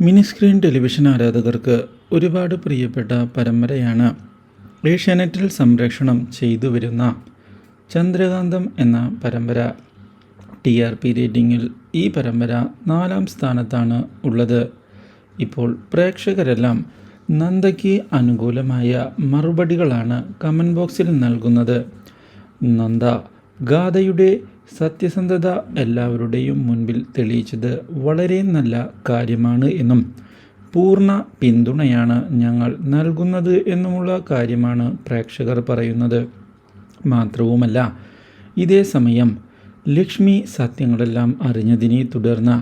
Mini screen television ആരാധകർക്ക് ഒരുപാട് പ്രിയപ്പെട്ട പരമ്പരയാണ് ഏഷ്യാനെറ്റിൽ സംപ്രേഷണം ചെയ്തു വരുന്ന ചന്ദ്രകാന്തം എന്ന പരമ്പര. ടി ആർ പി റേറ്റിംഗിൽ ഈ പരമ്പര നാലാം സ്ഥാനത്താണ് ഉള്ളത്. ഇപ്പോൾ പ്രേക്ഷകരെല്ലാം നന്ദയ്ക്ക് അനുകൂലമായ മറുപടികളാണ് കമന്റ് ബോക്സിൽ നൽകുന്നത്. നന്ദ ഗാഥയുടെ സത്യസന്ധത എല്ലാവരുടെയും മുൻപിൽ തെളിയിച്ചത് വളരെ നല്ല കാര്യമാണ് എന്നും പൂർണ പിന്തുണയാണ് ഞങ്ങൾ നൽകുന്നത് എന്നുമുള്ള കാര്യമാണ് പ്രേക്ഷകർ പറയുന്നത്. മാത്രവുമല്ല ഇതേ സമയം ലക്ഷ്മി സത്യങ്ങളെല്ലാം അറിഞ്ഞതിനെ തുടർന്ന്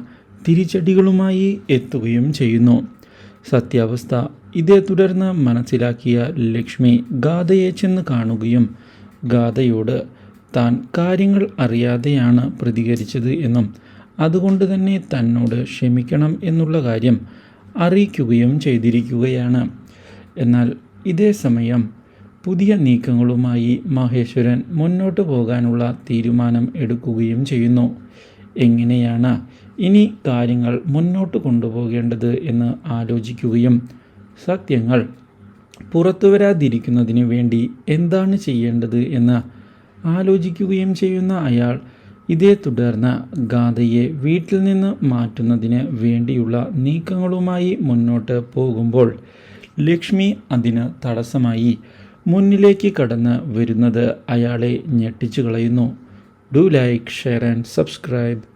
തിരിച്ചടികളുമായി എത്തുകയും ചെയ്യുന്നു. സത്യാവസ്ഥ ഇതേ തുടർന്ന് മനസ്സിലാക്കിയ ലക്ഷ്മി ഗാഥയെ ചെന്ന് കാണുകയും ഗാഥയോട് താൻ കാര്യങ്ങൾ അറിയാതെയാണ് പ്രതികരിച്ചത് എന്നും അതുകൊണ്ട് തന്നെ തന്നോട് ക്ഷമിക്കണം എന്നുള്ള കാര്യം അറിയിക്കുകയും ചെയ്തിരിക്കുകയാണ്. എന്നാൽ ഇതേ സമയം പുതിയ നീക്കങ്ങളുമായി മഹേശ്വരൻ മുന്നോട്ട് പോകാനുള്ള തീരുമാനം എടുക്കുകയും ചെയ്യുന്നു. എങ്ങനെയാണ് ഇനി കാര്യങ്ങൾ മുന്നോട്ട് കൊണ്ടുപോകേണ്ടത് എന്ന് ആലോചിക്കുകയും സത്യങ്ങൾ പുറത്തു വരാതിരിക്കുന്നതിന് വേണ്ടി എന്താണ് ചെയ്യേണ്ടത് എന്ന് ആലോചിക്കുകയും ചെയ്യുന്ന അയാൾ ഇതേ തുടർന്ന് ഗാഥയെ വീട്ടിൽ നിന്ന് മാറ്റുന്നതിന് വേണ്ടിയുള്ള നീക്കങ്ങളുമായി മുന്നോട്ട് പോകുമ്പോൾ ലക്ഷ്മി അതിന് തടസ്സമായി മുന്നിലേക്ക് കടന്ന് വരുന്നത് അയാളെ ഞെട്ടിച്ചു കളയുന്നു. Do like share and subscribe.